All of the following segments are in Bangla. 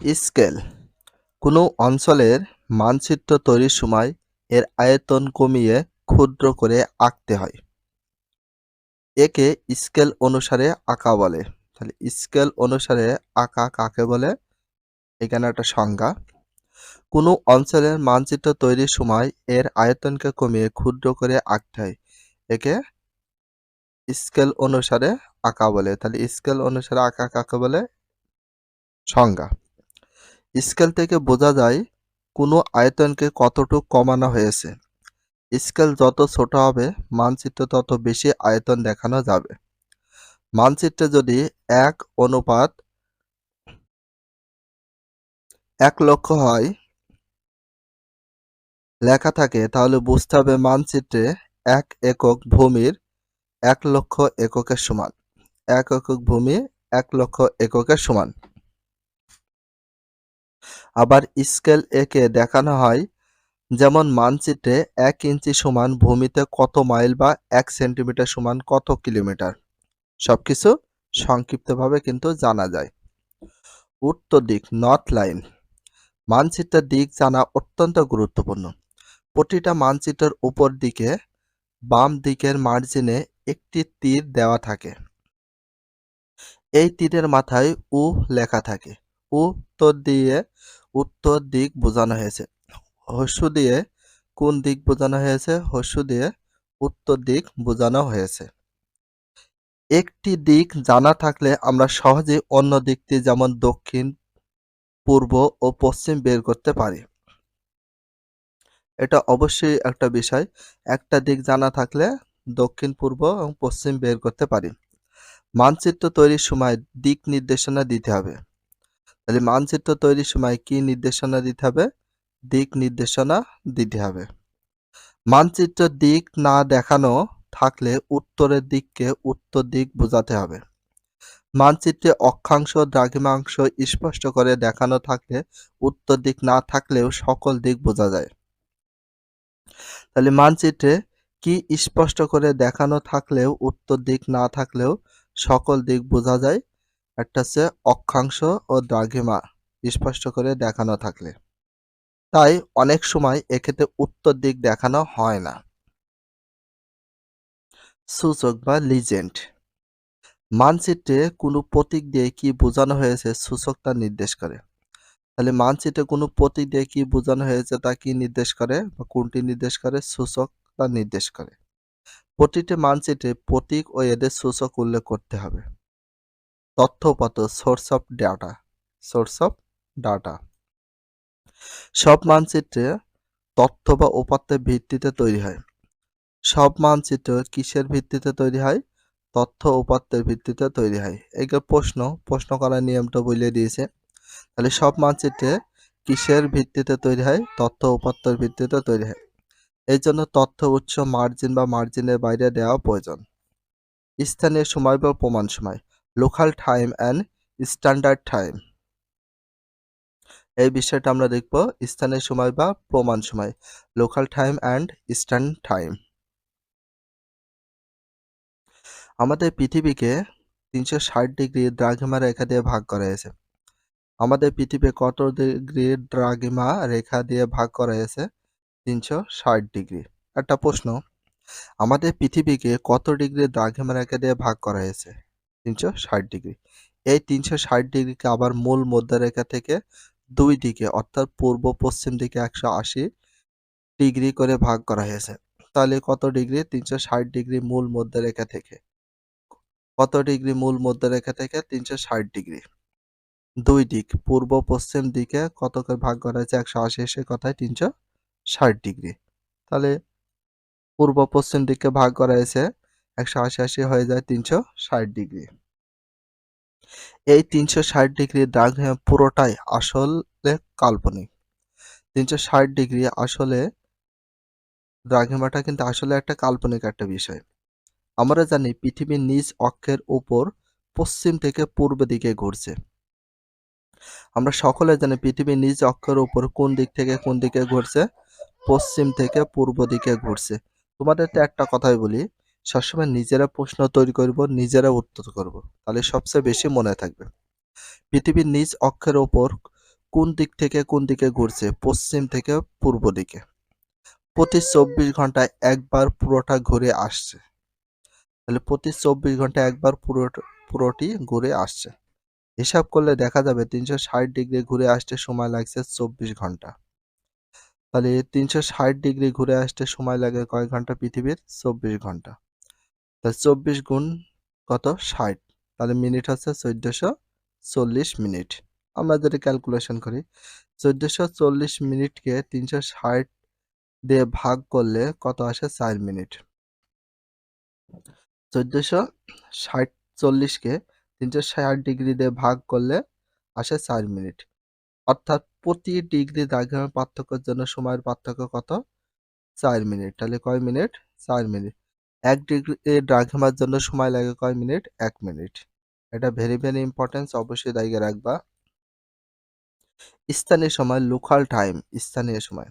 স্কেল। কোনো অঞ্চলের মানচিত্র তৈরির সময় এর আয়তন কমিয়ে ক্ষুদ্র করে আঁকতে হয়। একে স্কেল অনুসারে আঁকা বলে। তাহলে স্কেল অনুসারে আঁকা কাকে বলে? এখানে একটা সংজ্ঞা। কোনো অঞ্চলের মানচিত্র তৈরির সময় এর আয়তনকে কমিয়ে ক্ষুদ্র করে আঁকতে হয়। একে স্কেল অনুসারে আঁকা বলে। তাহলে স্কেল অনুসারে আঁকা কাকে বলে? সংজ্ঞা। স্কেল থেকে বোঝা যায় কোনো আয়তনকে কতটুক কমানো হয়েছে। স্কেল যত ছোট হবে, মানচিত্র তত বেশি আয়তন দেখানো যাবে। মানচিত্রে যদি এক অনুপাত এক লক্ষ হয় লেখা থাকে, তাহলে বুঝতে হবে মানচিত্রে এক একক ভূমির এক লক্ষ এককের সমান। এক একক ভূমি এক লক্ষ এককের সমান। আবার স্কেল একে দেখানো হয়। যেমন মানচিত্রে এক ইঞ্চি সমান ভূমিতে কত মাইল বা এক সেন্টিমিটার সমান কত কিলোমিটার? সবকিছু সংক্ষিপ্তভাবে কিন্তু জানা যায়। উত্তর দিক নর্থ লাইন মানচিত্রের দিক জানা অত্যন্ত গুরুত্বপূর্ণ। প্রতিটা মানচিত্রের উপর দিকে বাম দিকের মার্জিনে একটি তীর দেওয়া থাকে। এই তীরের মাথায় উ লেখা থাকে। উত্তর দিয়ে উত্তর দিক বোঝানো হয়েছে। হস্যু দিয়ে কোন দিক বোঝানো হয়েছে? হস্যু দিয়ে উত্তর দিক বোঝানো হয়েছে। একটি দিক জানা থাকলে আমরা সহজে অন্য দিকটি যেমন দক্ষিণ, পূর্ব ও পশ্চিম বের করতে পারি। এটা অবশ্যই একটা বিষয়। একটা দিক জানা থাকলে দক্ষিণ, পূর্ব এবং পশ্চিম বের করতে পারি। মানচিত্র তৈরির সময় দিক নির্দেশনা দিতে হবে। তাহলে মানচিত্র তৈরির সময় কি নির্দেশনা দিতে হবে? দিক নির্দেশনা দিতে হবে। মানচিত্র দিক না দেখানো থাকলে উত্তরের দিককে উত্তর দিক বোঝাতে হবে। মানচিত্রে অক্ষাংশ, দ্রাঘিমাংশ স্পষ্ট করে দেখানো থাকলে উত্তর দিক না থাকলেও সকল দিক বোঝা যায়। তাহলে মানচিত্রে কি স্পষ্ট করে দেখানো থাকলেও উত্তর দিক না থাকলেও সকল দিক বোঝা যায়। একটা হচ্ছে অক্ষাংশ ও দ্রাঘিমা স্পষ্ট করে দেখানো থাকলে। তাই অনেক সময় এক্ষেত্রে উত্তর দিক দেখানো হয় না। সূচক বা লিজেন্ড মানচিত্রে কোনো প্রতীক দিয়ে কি বোঝানো হয়েছে সূচক তা নির্দেশ করে। তাহলে মানচিত্রে কোনো প্রতীক দিয়ে কি বোঝানো হয়েছে তা কি নির্দেশ করে বা কোনটি নির্দেশ করে সূচক তা নির্দেশ করে। প্রতিটি মানচিত্রে প্রতীক ও এদের সূচক উল্লেখ করতে হবে। তথ্য source of data source of data সব মানচিত্রে তথ্য বা উপাত্তের ভিত্তিতে তৈরি হয়। সব মানচিত্র কিসের ভিত্তিতে তৈরি হয়? তথ্য উপাত্তের ভিত্তিতে তৈরি হয়। এই প্রশ্ন প্রশ্ন করার নিয়মটা বলে দিয়েছে। তাহলে সব মানচিত্রে কিসের ভিত্তিতে তৈরি হয়? তথ্য উপাত্তের ভিত্তিতে তৈরি হয়। এই জন্য তথ্য উৎস মার্জিন বা মার্জিনের বাইরে দেওয়া প্রয়োজন। স্থানীয় সময় বা প্রমাণ সময়। Local time and standard time এই বিষয়টা আমরা দেখব স্থানীয় সময় বা প্রমাণ সময় local time and stand time আমাদের পৃথিবীকে তিনশো ষাট ডিগ্রি দ্রাঘিমা রেখা দিয়ে ভাগ করা হয়েছে। আমাদের পৃথিবী কত ডিগ্রি দ্রাঘিমা রেখা দিয়ে ভাগ করা হয়েছে? তিনশো ষাট ডিগ্রি। একটা প্রশ্ন, আমাদের পৃথিবীকে কত ডিগ্রি দ্রাঘিমা রেখা দিয়ে ভাগ করা হয়েছে? তিনশো ষাট ডিগ্রি। এই তিনশো ষাট ডিগ্রিকে আবার মূল মধ্যরেখা থেকে দুই দিকে, অর্থাৎ পূর্ব পশ্চিম দিকে একশো আশি ডিগ্রি করে ভাগ করা হয়েছে। তাহলে কত ডিগ্রি? তিনশো ষাট ডিগ্রি মূল মধ্যরেখা থেকে। কত ডিগ্রি মূল মধ্যরেখা থেকে? তিনশো ষাট ডিগ্রি। দুই দিক, পূর্ব পশ্চিম দিকে কত করে ভাগ করা হয়েছে? একশো আশি কথায় তিনশো ষাট ডিগ্রি। তাহলে পূর্ব পশ্চিম দিকে ভাগ করা হয়েছে একশো আশি হয়ে যায় তিনশো ষাট ডিগ্রি। এই তিনশো ষাট ডিগ্রি দাগ পুরোটাই আসলে কাল্পনিক। তিনশো ষাট ডিগ্রি আসলে দ্রাঘিমাটা কিন্তু আসলে একটা কাল্পনিক একটা বিষয়। আমরা জানি পৃথিবীর নিজ অক্ষের উপর পশ্চিম থেকে পূর্ব দিকে ঘুরছে। আমরা সকলে জানি পৃথিবীর নিজ অক্ষের উপর কোন দিক থেকে কোন দিকে ঘুরছে, পশ্চিম থেকে পূর্ব দিকে ঘুরছে। তোমাদের তো একটা কথাই বলি সবসময় নিজেরা প্রশ্ন তৈরি করব, নিজেরা উত্তর করব। তাহলে সবচেয়ে বেশি মনে থাকবে। পৃথিবীর নিজ অক্ষের ওপর কোন দিক থেকে কোন দিকে ঘুরছে? পশ্চিম থেকে পূর্ব দিকে। প্রতি চব্বিশ ঘন্টায় একবার পুরোটা ঘুরে আসছে। তাহলে প্রতি চব্বিশ ঘন্টায় একবার পুরো পুরোটি ঘুরে আসছে। হিসাব করলে দেখা যাবে তিনশো ষাট ডিগ্রি ঘুরে আসতে সময় লাগছে চব্বিশ ঘণ্টা। তাহলে তিনশো ষাট ডিগ্রি ঘুরে আসতে সময় লাগে কয় ঘণ্টা পৃথিবীর? চব্বিশ ঘণ্টা। চব্বিশ গুণ কত? ষাট। তাহলে মিনিট হচ্ছে চোদ্দশো চল্লিশ মিনিট। আমরা যদি ক্যালকুলেশন করি, চোদ্দশো চল্লিশ মিনিটকে তিনশো ষাট দিয়ে ভাগ করলে কত আসে? চার মিনিট। চোদ্দশো ষাট চল্লিশকে তিনশো ষাট ডিগ্রি দিয়ে ভাগ করলে আসে চার মিনিট। অর্থাৎ প্রতি ডিগ্রি দ্রাঘিমার পার্থক্যের জন্য সময়ের পার্থক্য কত? চার মিনিট। তাহলে কয় মিনিট? চার মিনিট। এক ডিগ্রি দ্রাঘিমার জন্য সময় লাগে কয় মিনিট? এক মিনিট। এটা ভেরি ভেরি ইম্পর্টেন্স অবশ্যই দায়িয়ে রাখবা। স্থানীয় সময় লোকাল টাইম স্থানীয় সময়।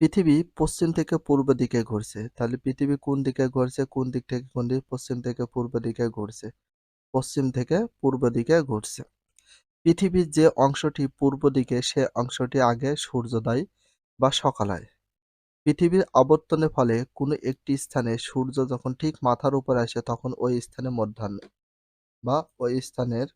পৃথিবী পশ্চিম থেকে পূর্ব দিকে ঘুরছে। তাহলে পৃথিবী কোন দিকে ঘুরছে, কোন দিক থেকে কোন দিক? পশ্চিম থেকে পূর্ব দিকে ঘুরছে। পশ্চিম থেকে পূর্ব দিকে ঘুরছে। পৃথিবীর যে অংশটি পূর্ব দিকে, সে অংশটি আগে সূর্যোদয় বা সকাল পৃথিবীর আবর্তনের ফলে কোনো একটি স্থানে সূর্য যখন ঠিক মাথার উপর আসে, তখন ওই স্থানে মধ্যাহ্ন বা ওই স্থানের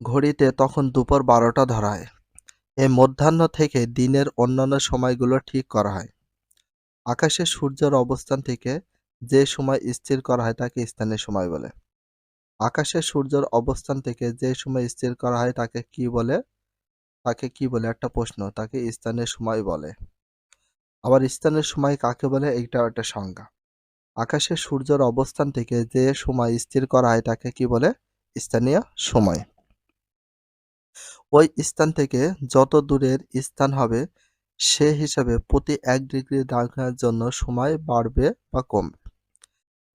ঘড়িতে তখন দুপুর বারোটা ধরা হয়। এই মধ্যাহ্ন থেকে দিনের অন্যান্য সময়গুলো ঠিক করা হয়। আকাশে সূর্যের অবস্থান থেকে যে সময় স্থির করা হয়, তাকে স্থানীয় সময় বলে। আকাশে সূর্যের অবস্থান থেকে যে সময় স্থির করা হয়, তাকে কি বলে? তাকে কি বলে? একটা প্রশ্ন, তাকে স্থানীয় সময় বলে। আবার স্থানীয় সময় কাকে বলে? এইটাও একটা সংজ্ঞা। আকাশে সূর্যের অবস্থান থেকে যে সময় স্থির করা হয়, তাকে কি বলে? স্থানীয় সময়। ওই স্থান থেকে যত দূরের স্থান হবে, সে হিসাবে প্রতি এক ডিগ্রি দ্রাঘিমার জন্য সময় বাড়বে বা কমবে।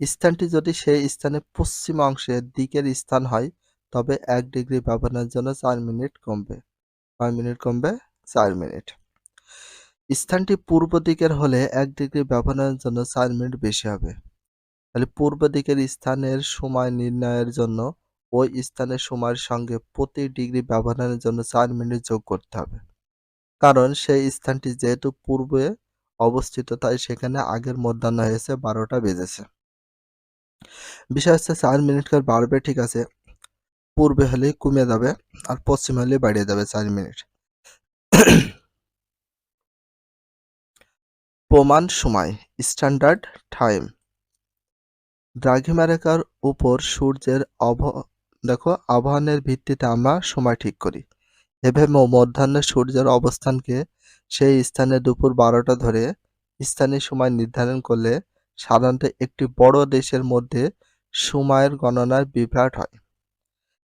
স্থানটি যদি সেই স্থানে পশ্চিম অংশের দিকের স্থান হয়, তবে এক ডিগ্রি ব্যবধানের জন্য চার মিনিট কমবে। কয় মিনিট কমবে, চার মিনিট। স্থানটি পূর্ব দিকের হলে এক ডিগ্রি ব্যবধানের জন্য চার মিনিট বেশি হবে। তাহলে পূর্ব দিকের স্থানের সময় নির্ণয়ের জন্য ওই স্থানের সময়ের সঙ্গে প্রতি ডিগ্রি ব্যবধানের জন্য চার মিনিট যোগ করতে হবে। কারণ সেই স্থানটি যেহেতু পূর্বে অবস্থিত, তাই সেখানে আগের মধ্যাহ্ন হয়েছে বারোটা বেজেছে। বিষয় হচ্ছে চার মিনিট করে বাড়বে, ঠিক আছে। পূর্বে হলে কমে যাবে আর পশ্চিম হলে বাড়িয়ে যাবে চার মিনিট। প্রমাণ সময় স্ট্যান্ডার্ড টাইম দ্রাঘিমারেখার উপর সূর্যের অভ দেখো আবহাওয়ানের ভিত্তিতে আমরা সময় ঠিক করি। এভাবে মধ্যাহ্নে সূর্যের অবস্থানকে সেই স্থানে দুপুর বারোটা ধরে স্থানীয় সময় নির্ধারণ করলে সাধারণত একটি বড় দেশের মধ্যে সময়ের গণনার বিভ্রাট হয়।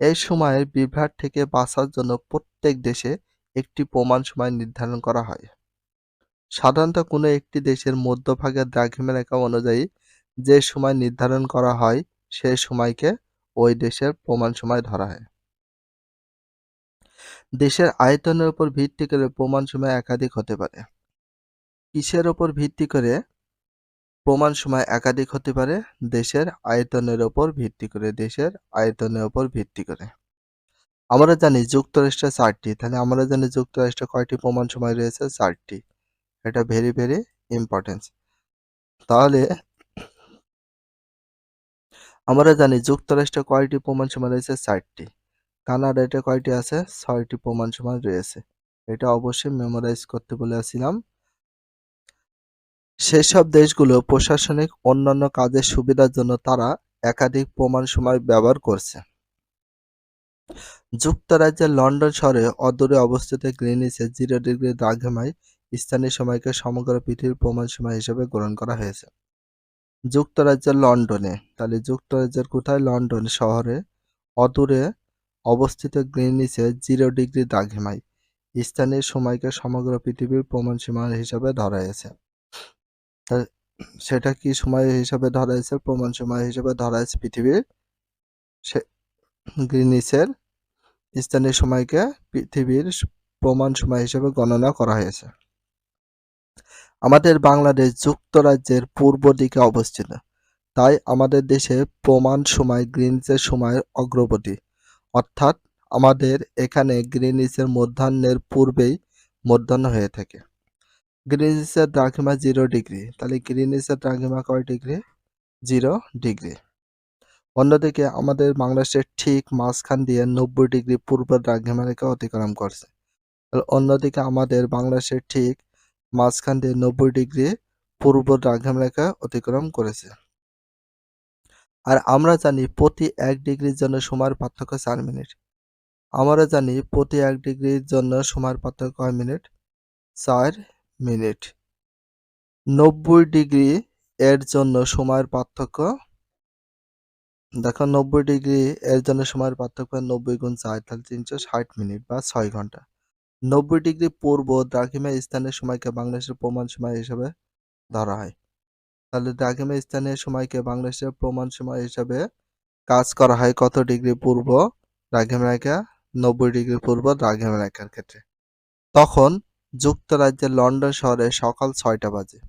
এই সময়ের বিভ্রাট থেকে বাঁচার জন্য প্রত্যেক দেশে একটি প্রমাণ সময় নির্ধারণ করা হয়। সাধারণত কোনো একটি দেশের মধ্যভাগের দ্রাঘিমা রেখা অনুযায়ী যে সময় নির্ধারণ করা হয় সেই সময়কে ওই দেশের প্রমাণ সময় ধরা হয়। দেশের আয়তনের উপর ভিত্তি করে প্রমাণ সময় একাধিক হতে পারে। কিসের উপর ভিত্তি করে প্রমাণ সময় একাধিক হতে পারে। দেশের আয়তনের উপর ভিত্তি করে, দেশের আয়তনের উপর ভিত্তি করে। আমরা জানি যুক্তরাষ্ট্রে চারটি, তাহলে আমরা জানি যুক্তরাষ্ট্রে কয়টি প্রমাণ সময় রয়েছে? চারটি। এটা ভেরি ভেরি ইম্পর্টেন্স তাহলে আমরা জানি যুক্তরাষ্ট্রে কয়টি প্রমাণ সময় রয়েছে? চারটি। কানাডাতে কয়টি আছে? ছয়টি প্রমাণ সময় রয়েছে। এটা অবশ্যই মেমোরাইজ করতে বলেছিলাম। সেসব দেশগুলো প্রশাসনিক অন্যান্য কাজের সুবিধার জন্য তারা একাধিক প্রমাণ সময় ব্যবহার করছে। যুক্তরাজ্যের লন্ডন শহরে অদূরে অবস্থিত গ্রিনিচে জিরো ডিগ্রি দ্রাঘিমায় স্থানীয় সময়কে সমগ্র পৃথিবীর প্রমাণ সময় হিসেবে গ্রহণ করা হয়েছে। যুক্তরাজ্যের লন্ডনে, তাহলে যুক্তরাজ্যের কোথায় লন্ডন শহরে অদূরে অবস্থিত গ্রিনিচে জিরো ডিগ্রি দ্রাঘিমায় স্থানীয় সময়কে সমগ্র পৃথিবীর প্রমাণ সময় হিসাবে ধরা হয়েছে? সেটা কি সময় হিসাবে ধরা হয়েছে? প্রমাণ সময় হিসাবে ধরা হয়েছে পৃথিবীর। সে গ্রিনিচের স্থানীয় সময়কে পৃথিবীর প্রমাণ সময় হিসেবে গণনা করা হয়েছে। আমাদের বাংলাদেশ যুক্তরাজ্যের পূর্ব দিকে অবস্থিত। তাই আমাদের দেশে প্রমাণ সময় গ্রিনিচের সময়ের অগ্রগতি অর্থাৎ আমাদের এখানে গ্রিনিচের মধ্যাহ্নের পূর্বেই মধ্যাহ্ন হয়ে থাকে। গ্রিনিচের দ্রাঘিমা জিরো ডিগ্রি তাহলে গ্রিনিচের দ্রাঘিমা কয় ডিগ্রি জিরো ডিগ্রি অন্যদিকে আমাদের বাংলাদেশের ঠিক মাঝখান দিয়ে নব্বই ডিগ্রি পূর্ব দ্রাঘিমা রেখা অতিক্রম করছে। অন্যদিকে আমাদের বাংলাদেশের ঠিক মাঝখান দিয়ে নব্বই ডিগ্রি পূর্ব দ্রাঘিমা রেখা অতিক্রম করেছে। আর আমরা জানি প্রতি এক ডিগ্রির জন্য সময়ের পার্থক্য চার মিনিট আমরা জানি প্রতি এক ডিগ্রির জন্য সময়ের পার্থক্য কয় মিনিট চার মিনিট। নব্বই ডিগ্রি এর জন্য সময়ের পার্থক্য। দেখো, নব্বই ডিগ্রি এর জন্য সময়ের পার্থক্য নব্বই গুণ চার তাহলে তিনশো ষাট মিনিট বা ছয় ঘণ্টা। নব্বই ডিগ্রি পূর্ব দ্রাঘিমা স্থানের সময়কে বাংলাদেশের প্রমাণ সময় হিসাবে ধরা হয়। তাহলে দ্রাঘিমা স্থানের সময়কে বাংলাদেশের প্রমাণ সময় হিসাবে কাজ করা হয় কত ডিগ্রি পূর্ব দ্রাঘিমা রেখা নব্বই ডিগ্রি পূর্ব দ্রাঘিমা রেখার ক্ষেত্রে। তখন যুক্তরাজ্যের লন্ডন শহরে সকাল ছয়টা বাজে।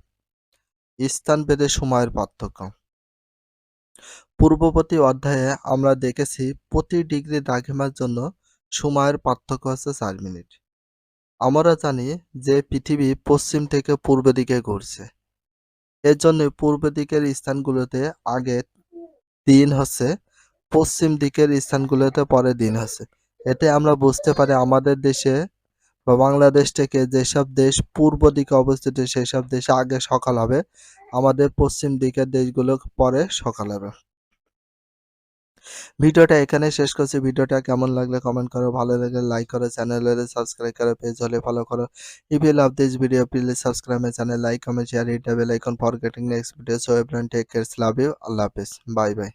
স্থানভেদে সময়ের পার্থক্য। পূর্ববর্তী অধ্যায়ে আমরা দেখেছি প্রতি ডিগ্রি দ্রাঘিমার জন্য সময়ের পার্থক্য হচ্ছে চার মিনিট। আমরা জানি যে পৃথিবী পশ্চিম থেকে পূর্ব দিকে ঘুরছে। এর জন্য পূর্ব দিকের স্থানগুলোতে আগে দিন হচ্ছে, পশ্চিম দিকের স্থানগুলোতে পরে দিন হচ্ছে। এতে আমরা বুঝতে পারি আমাদের দেশে বা বাংলাদেশ থেকে যেসব দেশ পূর্ব দিকে অবস্থিত, সেসব দেশে আগে সকাল হবে। আমাদের পশ্চিম দিকের দেশগুলো পরে সকাল হবে। ভিডিওটা এখানে শেষ করছি। ভিডিওটা কেমন লাগলে কমেন্ট করো। ভালো লাগলে লাইক করো চ্যানেল হলে সাবস্ক্রাইব করো পেজ হলে ফলো করো। If you love this video please subscribe my channel like comment share the bell icon for getting next video so everyone take care love you আল্লাহ হাফেজ। Bye bye